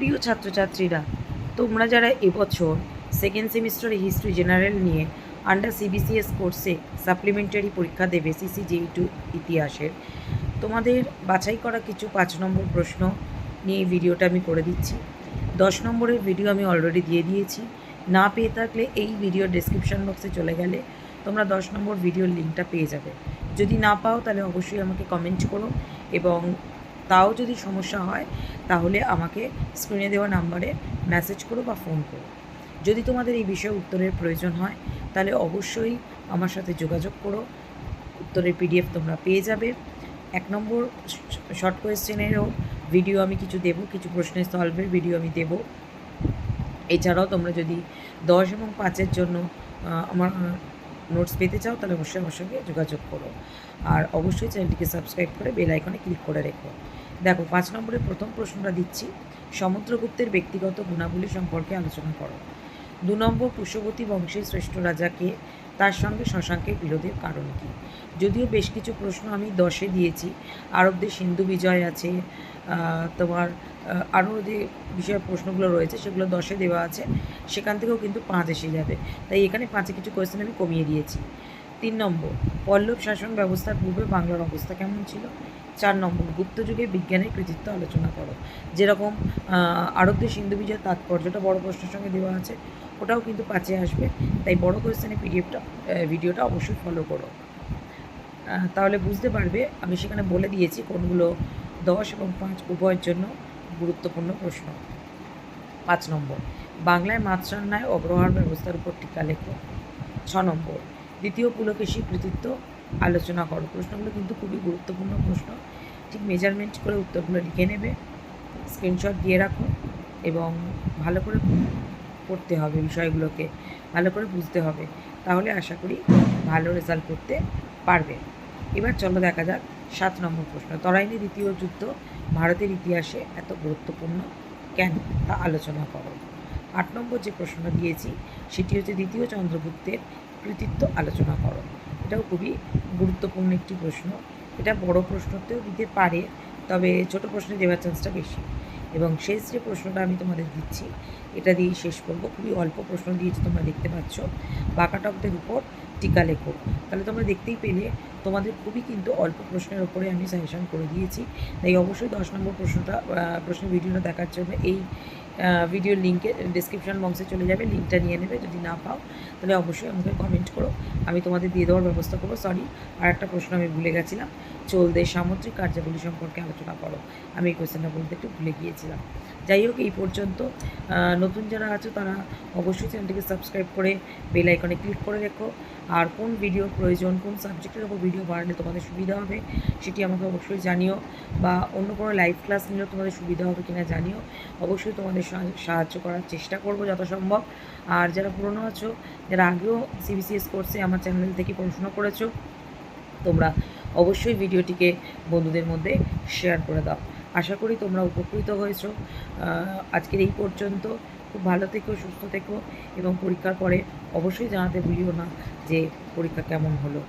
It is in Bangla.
প্রিয় ছাত্রছাত্রীরা, তোমরা যারা এবছর সেকেন্ড সেমিস্টারে হিস্ট্রি জেনারেল নিয়ে আন্ডার সিবিসিএস কোর্সে সাপ্লিমেন্টারি পরীক্ষা দেবে সিসি জেই টু ইতিহাসের, তোমাদের বাছাই করা কিছু পাঁচ নম্বর প্রশ্ন নিয়ে ভিডিওটা আমি করে দিচ্ছি। দশ নম্বরের ভিডিও আমি অলরেডি দিয়ে দিয়েছি। না পেয়ে থাকলে এই ভিডিও ডেসক্রিপশন বক্সে চলে গেলে তোমরা দশ নম্বর ভিডিওর লিঙ্কটা পেয়ে যাবে। যদি না পাও তাহলে অবশ্যই আমাকে কমেন্ট করো এবং তাও যদি সমস্যা হয়, তাহলে আমাকে স্ক্রিনে দেওয়া নাম্বারে মেসেজ করো বা ফোন করো। যদি তোমাদের এই বিষয়ে উত্তরের প্রয়োজন হয়, তাহলে অবশ্যই আমার সাথে যোগাযোগ করো। উত্তরের পিডিএফ তোমরা পেয়ে যাবে। এক নম্বর শর্ট কোয়েশ্চেনেরও ভিডিও আমি কিছু দেবো, কিছু প্রশ্নের সলভের ভিডিও আমি দেবো। এছাড়াও তোমরা যদি দশ এবং পাঁচের জন্য আমার নোটস পেতে চাও, তাহলে অবশ্যই আমার সঙ্গে যোগাযোগ করো। আর অবশ্যই চ্যানেলটিকে সাবস্ক্রাইব করে বেল আইকনে ক্লিক করে রেখো। দেখো, পাঁচ নম্বরের প্রথম প্রশ্নটা দিচ্ছি। সমুদ্রগুপ্তের ব্যক্তিগত গুণাবলী সম্পর্কে আলোচনা করো। দু নম্বর, পুষ্যবতী বংশের শ্রেষ্ঠ রাজাকে তার সঙ্গে শশাঙ্কের বিরোধের কারণ কী? যদিও বেশ কিছু প্রশ্ন আমি দশে দিয়েছি। আরবদের সিন্ধু বিজয় আছে তোমার আরও যে বিষয়ে প্রশ্নগুলো রয়েছে সেগুলো দশে দেওয়া আছে, সেখান থেকেও কিন্তু পাঁচ এসে যাবে। তাই এখানে পাঁচে কিছু কোয়েশ্চেন আমি কমিয়ে দিয়েছি। তিন নম্বর, পল্লব শাসন ব্যবস্থার পূর্বে বাংলার অবস্থা কেমন ছিল? চার নম্বর, গুপ্ত যুগে বিজ্ঞানের কৃতিত্ব আলোচনা করো। যেরকম আরবদের সিন্ধু বিজয়ের তাৎপর্যটা বড় প্রশ্নের সঙ্গে দেওয়া আছে, ওটাও কিন্তু পাঁচে আসবে। তাই বড় কোয়েশ্চেনের পিডিএফটা ভিডিওটা অবশ্যই ফলো করো। তাহলে বুঝতে পারবে, আমি সেখানে বলে দিয়েছি কোনগুলো দশ এবং পাঁচ উভয়ের জন্য গুরুত্বপূর্ণ প্রশ্ন। পাঁচ নম্বর, বাংলায় মাছ রান্নায় অগ্রহার ব্যবস্থার উপর টিকা লেখো। ছ নম্বর দ্বিতীয় পুলকেশী কৃতিত্ব আলোচনা করো। প্রশ্নগুলো কিন্তু খুবই গুরুত্বপূর্ণ প্রশ্ন। ঠিক মেজারমেন্ট করে উত্তরগুলো লিখে নেবে। স্ক্রিনশট দিয়ে রাখো এবং ভালো করে পড়তে হবে বিষয়গুলোকে। ভালো করে বুঝতে হবে। তাহলে আশা করি ভালো রেজাল্ট করতে পারবে। এবার চলো দেখা যাক সাত নম্বর প্রশ্ন। তরাইনি দ্বিতীয় যুদ্ধ ভারতের ইতিহাসে এত গুরুত্বপূর্ণ কেন তা আলোচনা করো। আট নম্বর যে প্রশ্ন দিয়েছি, সেটি হচ্ছে দ্বিতীয় চন্দ্রগুপ্তের কৃতিত্ব আলোচনা করো। এটাও খুবই গুরুত্বপূর্ণ একটি প্রশ্ন। এটা বড় প্রশ্নতেও দিতে পারে, তবে ছোট প্রশ্নে দেওয়ার চান্সটা বেশি। এবং শেষ যে প্রশ্নটা আমি তোমাদের দিচ্ছি, এটা দিয়েই শেষ করব। খুবই অল্প প্রশ্ন দিয়েছি তোমরা দেখতে পাচ্ছ। বাঁকাটকদের উপর টিকা লেখো। তাহলে তোমরা দেখতেই পেলে তোমাদের খুবই কিন্তু অল্প প্রশ্নের ওপরে আমি সাজেশন করে দিয়েছি। তাই অবশ্যই দশ নম্বর প্রশ্নটা প্রশ্নের ভিডিওটা দেখার জন্য এই ভিডিওর লিঙ্কে ডিসক্রিপশন বক্সে চলে যাবে লিঙ্কটা নিয়ে নেবে, যদি না পাও, তাহলে অবশ্যই আমাকে কমেন্ট করো। আমি তোমাদের দিয়ে দেওয়ার ব্যবস্থা করব সরি আর একটা প্রশ্ন আমি ভুলে গেছিলাম। চলদের সামুদ্রিক কার্যাবলী সম্পর্কে আলোচনা করো। আমি এই কোয়েশ্চেনটা বলতে একটু ভুলে গিয়েছিলাম। যাই হোক, এই পর্যন্ত নতুন যারা আছো তারা অবশ্যই চ্যানেলটিকে সাবস্ক্রাইব করে বেল আইকনে ক্লিক করে রেখো। আর কোন ভিডিও প্রয়োজন, কোন সাবজেক্টের ওপর ভিডিও বানালে তোমাদের সুবিধা হবে, সেটি আমাকে অবশ্যই জানিও। বা অন্য কোনো লাইভ ক্লাস নিলেও তোমাদের সুবিধা হবে কিনা জানিও। অবশ্যই তোমাদের সাহায্য করার চেষ্টা করব যথাসম্ভব। আর যারা পুরনো আছো, যারা আগেও সিবিসিএস কোর্সে আমার চ্যানেল থেকে পড়াশোনা করেছ, তোমরা অবশ্যই ভিডিওটিকে বন্ধুদের মধ্যে শেয়ার করে দাও। আশা করি তোমরা উপকৃত হয়েছো। আজকের এই পর্যন্ত। খুব ভালো থেকো, সুস্থ থেকো এবং পরীক্ষার পরে অবশ্যই জানাতে ভুলিও না যে পরীক্ষা কেমন হলো।